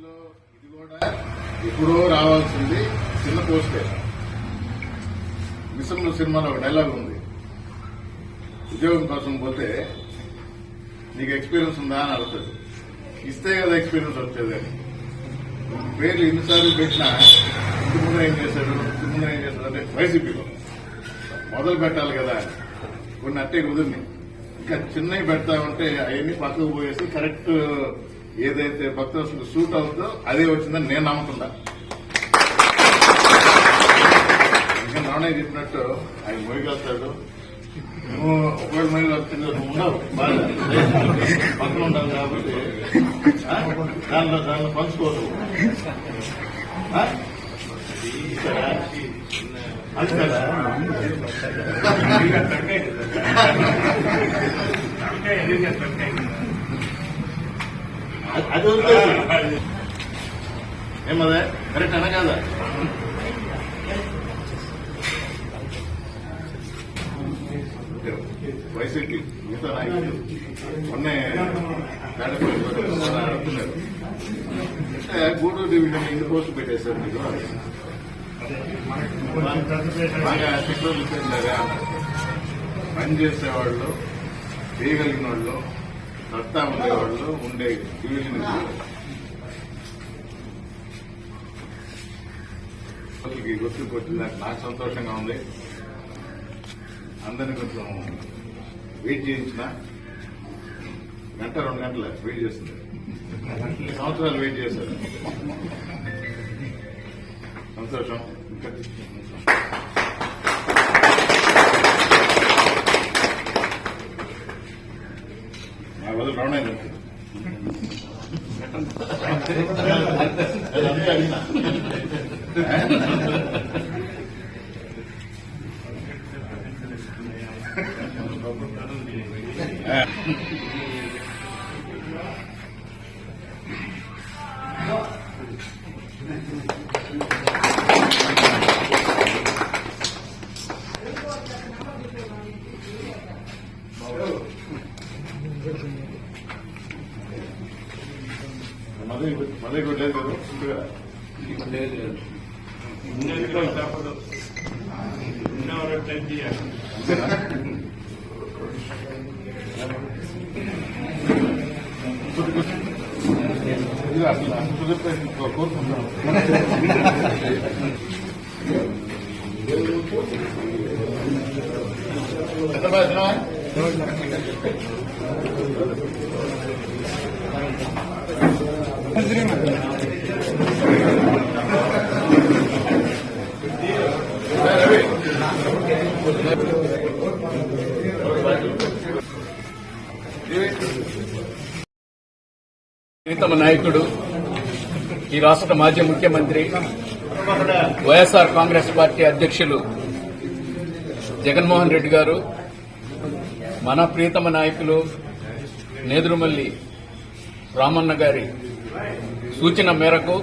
కూడా ఎప్పుడో రావాల్సింది చిన్న పోస్టే. మిసంలో సినిమాలో ఒక డైలాగ్ ఉంది. ఉద్యోగం కోసం పోతే నీకు ఎక్స్పీరియన్స్ ఉందా అని అడుగుతుంది. ఇస్తే కదా ఎక్స్పీరియన్స్ వచ్చేది అని. పేర్లు ఎన్నిసార్లు పెట్టినా ఇంటి ముందర ఏం చేశాడు ఇంటి ముందర ఏం చేశాడు అంటే వైసీపీలో. మొదలు పెట్టాలి కదా. కొన్ని అట్టే కుదిరినాయి. ఇంకా చిన్నవి పెడతా ఉంటే అవన్నీ పక్కకు పోయేసి కరెక్ట్ ఏదైతే భక్తులకు సూట్ అవుతుందో అదే వచ్చిందని నేను నమ్ముతున్నా. ఇంకా నానే చెప్పినట్టు ఆయన మొయ్యగలుగుతాడు నువ్వు ఒకవేళ మహిళ ఉండవు. పక్కన ఉండాలి కాబట్టి దానిలో దానిలో పంచుకోదు అది- కదా. ఏమదే? కరెక్ట్ అన కాదా? వైసీపీ మిగతా నాయకులు. మొన్నే అడుగుతున్నారు అంటే గూడూరు డివిజన్ ఎన్ని పోస్టులు పెట్టేశారు మీరు బాగా టెక్నాలజీ పని చేసేవాళ్ళు చేయగలిగిన వాళ్ళు. సత్తా ఉండేవాళ్ళు ఉండే డివిజన్ ఇది. వాళ్ళకి వచ్చింది నాకు నాకు సంతోషంగా ఉంది. అందరిని కొంచెం వెయిట్ చేయించిన. గంట రెండు గంటల వెయిట్ చేస్తుంది సంవత్సరాలు వెయిట్ చేశారు. సంతోషం. ఇంకా నా వదిలి రౌండ్ అయింది అదంతా అంతేనా? ఇది అసలు అంత ప్రీతమ నాయకుడు ఈ రాష్ట్ర మాజీ ముఖ్యమంత్రి వైఎస్ఆర్ కాంగ్రెస్ పార్టీ అధ్యక్షులు జగన్మోహన్ రెడ్డి గారు మన ప్రీతమ నాయకులు నేదురుమల్లి రామన్న గారి సూచన మేరకు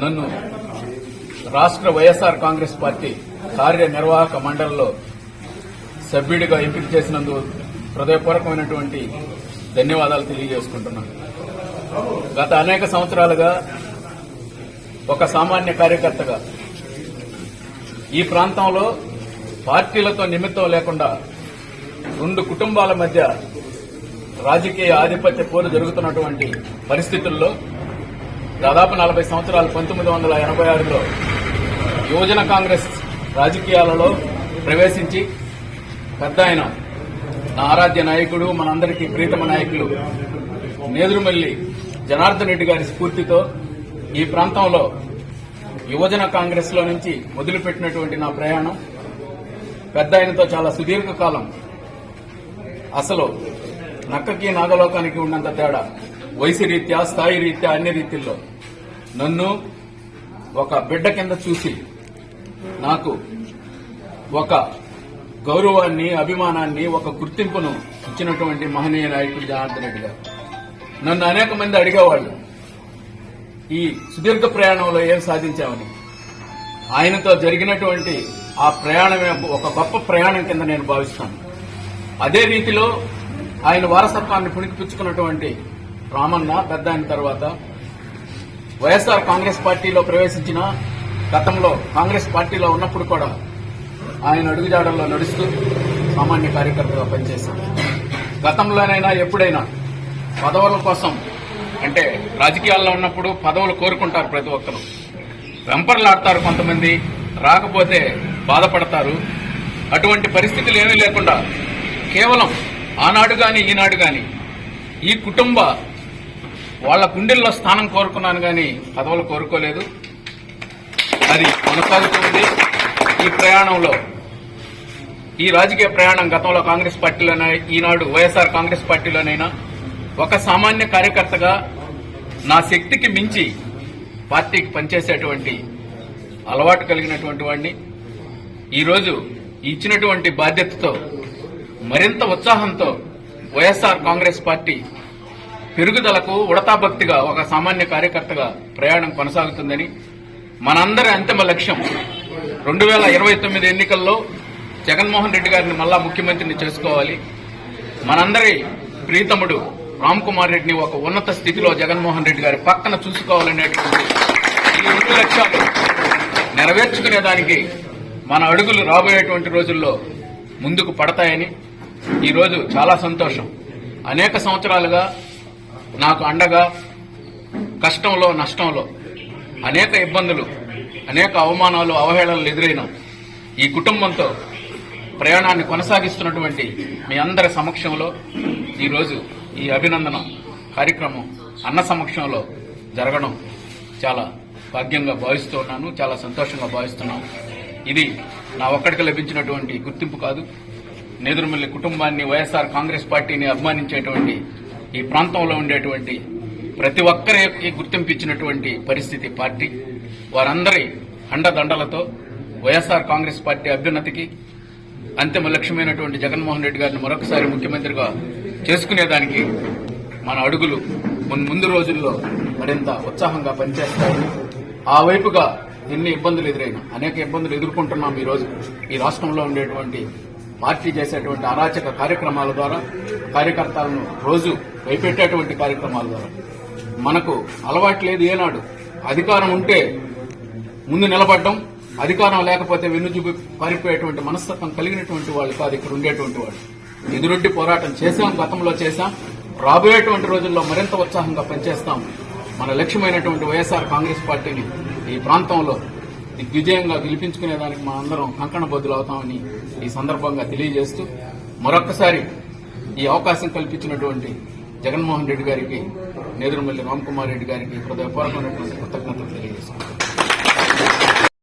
నన్ను రాష్ట్ర వైఎస్ఆర్ కాంగ్రెస్ పార్టీ కార్యనిర్వాహక మండలిలో సభ్యుడిగా ఎంపిక చేసినందుకు హృదయపూర్వకమైనటువంటి ధన్యవాదాలు తెలియజేసుకుంటున్నాను. గత అనేక సంవత్సరాలుగా ఒక సామాన్య కార్యకర్తగా ఈ ప్రాంతంలో పార్టీలతో నిమిత్తం లేకుండా రెండు కుటుంబాల మధ్య రాజకీయ ఆధిపత్య పోరు జరుగుతున్నటువంటి పరిస్థితుల్లో దాదాపు నలభై సంవత్సరాలు పంతొమ్మిది వందల ఎనభై ఆరులో యువజన కాంగ్రెస్ రాజకీయాలలో ప్రవేశించి పెద్ద ఆయన ఆరాధ్య నాయకుడు మనందరికీ ప్రీతమ నాయకులు నేదురుమల్లి జనార్దన్ రెడ్డి గారి స్ఫూర్తితో ఈ ప్రాంతంలో యువజన కాంగ్రెస్లో నుంచి మొదలుపెట్టినటువంటి నా ప్రయాణం. పెద్ద ఆయనతో చాలా సుదీర్ఘకాలం అసలు నక్కకి నాగలోకానికి ఉన్నంత తేడా వయసు రీత్యా స్థాయి రీత్యా అన్ని రీతిల్లో నన్ను ఒక బిడ్డ కింద చూసి నాకు ఒక గౌరవాన్ని అభిమానాన్ని ఒక గుర్తింపును ఇచ్చినటువంటి మహనీయ నాయకుడు జనార్దన్ రెడ్డి గారు. నన్ను అనేక మంది అడిగేవాళ్ళు ఈ సుదీర్ఘ ప్రయాణంలో ఏం సాధించామని. ఆయనతో జరిగినటువంటి ఆ ప్రయాణమే ఒక గొప్ప ప్రయాణం కింద నేను భావిస్తాను. అదే రీతిలో ఆయన వారసత్వాన్ని పుణికిపుచ్చుకున్నటువంటి రామన్న పెద్ద ఆయన తర్వాత వైఎస్ఆర్ కాంగ్రెస్ పార్టీలో ప్రవేశించిన గతంలో కాంగ్రెస్ పార్టీలో ఉన్నప్పుడు కూడా ఆయన అడుగుజాడల్లో నడుస్తూ సామాన్య కార్యకర్తగా పనిచేశారు. గతంలోనైనా ఎప్పుడైనా పదవుల కోసం అంటే రాజకీయాల్లో ఉన్నప్పుడు పదవులు కోరుకుంటారు ప్రతి ఒక్కరు. వెంపర్లాడతారు కొంతమంది రాకపోతే బాధపడతారు. అటువంటి పరిస్థితులు ఏమీ లేకుండా కేవలం ఆనాడు కానీ ఈనాడు కానీ ఈ కుటుంబ వాళ్ళ గుండెల్లో స్థానం కోరుకున్నాను కానీ పదవులు కోరుకోలేదు. అది కొనసాగుతుంది ఈ ప్రయాణంలో. ఈ రాజకీయ ప్రయాణం గతంలో కాంగ్రెస్ పార్టీలోనే ఈనాడు వైఎస్ఆర్ కాంగ్రెస్ పార్టీలోనైనా ఒక సామాన్య కార్యకర్తగా నా శక్తికి మించి పార్టీకి పనిచేసేటువంటి అలవాటు కలిగినటువంటి వాడిని ఈరోజు ఇచ్చినటువంటి బాధ్యతతో మరింత ఉత్సాహంతో వైఎస్ఆర్ కాంగ్రెస్ పార్టీ పెరుగుదలకు ఉడతాభక్తిగా ఒక సామాన్య కార్యకర్తగా ప్రయాణం కొనసాగుతుందని మనందరి అంతిమ లక్ష్యం రెండు వేల ఇరవై తొమ్మిది ఎన్నికల్లో జగన్మోహన్ రెడ్డి గారిని మళ్ళా ముఖ్యమంత్రిని చేసుకోవాలి. మనందరి ప్రీతముడు రామ్ కుమార్ రెడ్డిని ఒక ఉన్నత స్థితిలో జగన్మోహన్ రెడ్డి గారి పక్కన చూసుకోవాలనేటువంటి ఈ రెండు లక్ష్యాలు నెరవేర్చుకునేదానికి మన అడుగులు రాబోయేటువంటి రోజుల్లో ముందుకు పడతాయని ఈరోజు చాలా సంతోషం. అనేక సంవత్సరాలుగా నాకు అండగా కష్టంలో నష్టంలో అనేక ఇబ్బందులు అనేక అవమానాలు అవహేళనలు ఎదురైన. ఈ కుటుంబంతో ప్రయాణాన్ని కొనసాగిస్తున్నటువంటి మీ అందరి సమక్షంలో ఈరోజు ఈ అభినందన కార్యక్రమం అన్న సమక్షంలో జరగడం చాలా భాగ్యంగా భావిస్తూ ఉన్నాను చాలా సంతోషంగా భావిస్తున్నాను ఇది నా ఒక్కడికి లభించినటువంటి గుర్తింపు కాదు. నేదురుమల్లి కుటుంబాన్ని వైఎస్ఆర్ కాంగ్రెస్ పార్టీని అభిమానించేటువంటి ఈ ప్రాంతంలో ఉండేటువంటి ప్రతి ఒక్కరికి గుర్తింపించినటువంటి పరిస్థితి పార్టీ. వారందరి అండదండలతో వైఎస్ఆర్ కాంగ్రెస్ పార్టీ అభ్యున్నతికి అంతిమ లక్ష్యమైనటువంటి జగన్మోహన్ రెడ్డి గారిని మరొకసారి ముఖ్యమంత్రిగా చేసుకునేదానికి మన అడుగులు మున్ ముందు రోజుల్లో మరింత ఉత్సాహంగా పనిచేస్తాయి. ఆ వైపుగా ఎన్ని ఇబ్బందులు ఎదురైనా అనేక ఇబ్బందులు ఎదుర్కొంటున్నాం ఈ రోజు. ఈ రాష్ట్రంలో ఉండేటువంటి పార్టీ చేసేటువంటి అరాచక కార్యక్రమాల ద్వారా కార్యకర్తలను రోజు భయపెట్టేటువంటి కార్యక్రమాల ద్వారా. మనకు అలవాటు లేదు ఏనాడు. అధికారం ఉంటే ముందు నిలబడడం అధికారం లేకపోతే వెన్నుచూపి పారిపోయేటువంటి మనస్తత్వం కలిగినటువంటి వాళ్ళు కాదు ఇక్కడ ఉండేటువంటి వాళ్ళు. ఎదురొడ్డి పోరాటం చేశాం గతంలో చేశాం. రాబోయేటువంటి రోజుల్లో మరింత ఉత్సాహంగా పనిచేస్తాం. మన లక్ష్యమైనటువంటి వైఎస్ఆర్ కాంగ్రెస్ పార్టీని ఈ ప్రాంతంలో దిగ్విజయంగా గెలిపించుకునేదానికి మా అందరం కంకణ బద్దులు అవుతామని ఈ సందర్భంగా తెలియజేస్తూ మరొక్కసారి ఈ అవకాశం కల్పించినటువంటి జగన్మోహన్ రెడ్డి గారికి నేదురుమల్లి రామ్కుమార్ రెడ్డి గారికి హృదయపూర్వకమైనటువంటి కృతజ్ఞతలు తెలియజేస్తున్నాను